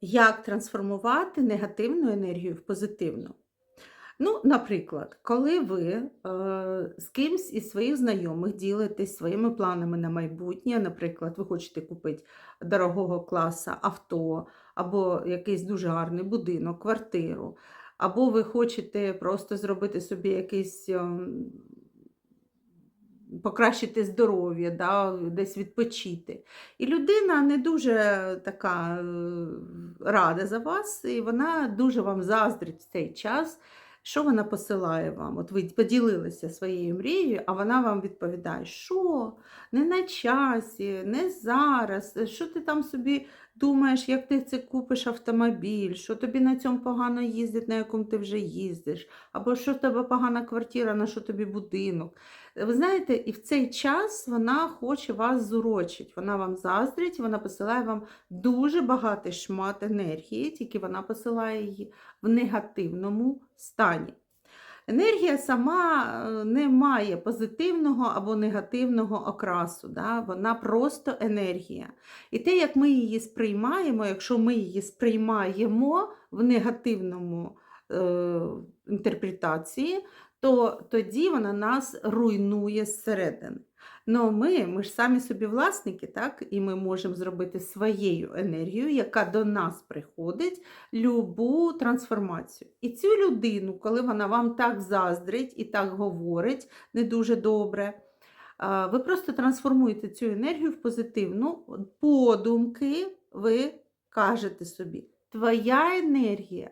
Як трансформувати негативну енергію в позитивну? Ну, наприклад, коли ви е, з кимсь із своїх знайомих ділитесь своїми планами на майбутнє, наприклад, ви хочете купити дорогого класу авто, або якийсь дуже гарний будинок, квартиру, або ви хочете просто зробити собі якийсь ем, покращити здоров'я, да, десь відпочити. І людина не дуже така е, рада за вас, і вона дуже вам заздрить в цей час. Що вона посилає вам? От ви поділилися своєю мрією, а вона вам відповідає, що не на часі, не зараз. Що ти там собі думаєш, як ти це купиш автомобіль, що тобі на цьому погано їздить, на якому ти вже їздиш, або що в тебе погана квартира, на що тобі будинок. Ви знаєте, і в цей час вона хоче вас зурочити, вона вам заздрить, вона посилає вам дуже багатий шмат енергії, тільки вона посилає її в негативному стані. Енергія сама е, не має позитивного або негативного окрасу, да? вона просто енергія. І те, як ми її сприймаємо, якщо ми її сприймаємо в негативному е, інтерпретації, то тоді вона нас руйнує зсередини. Ну, ми, ми ж самі собі власники, так? і ми можемо зробити своєю енергією, яка до нас приходить, любу трансформацію. І цю людину, коли вона вам так заздрить і так говорить не дуже добре, ви просто трансформуєте цю енергію в позитивну. Подумки ви кажете собі, твоя енергія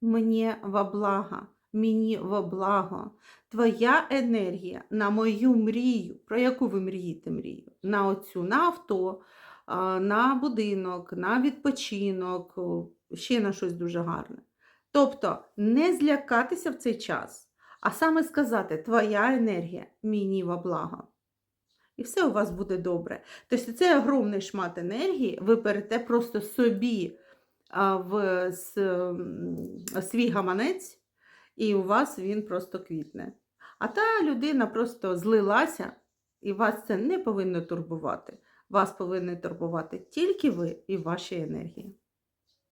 мені во благо мені во благо. Твоя енергія на мою мрію. Про яку ви мрієте мрію? На оцю, на авто, на будинок, на відпочинок, ще на щось дуже гарне. Тобто не злякатися в цей час, а саме сказати, твоя енергія мені во благо. І все у вас буде добре. Тобто цей огромний шмат енергії ви берете просто собі в свій гаманець і у вас він просто квітне. А та людина просто злилася, і вас це не повинно турбувати. Вас повинні турбувати тільки ви і ваші енергії.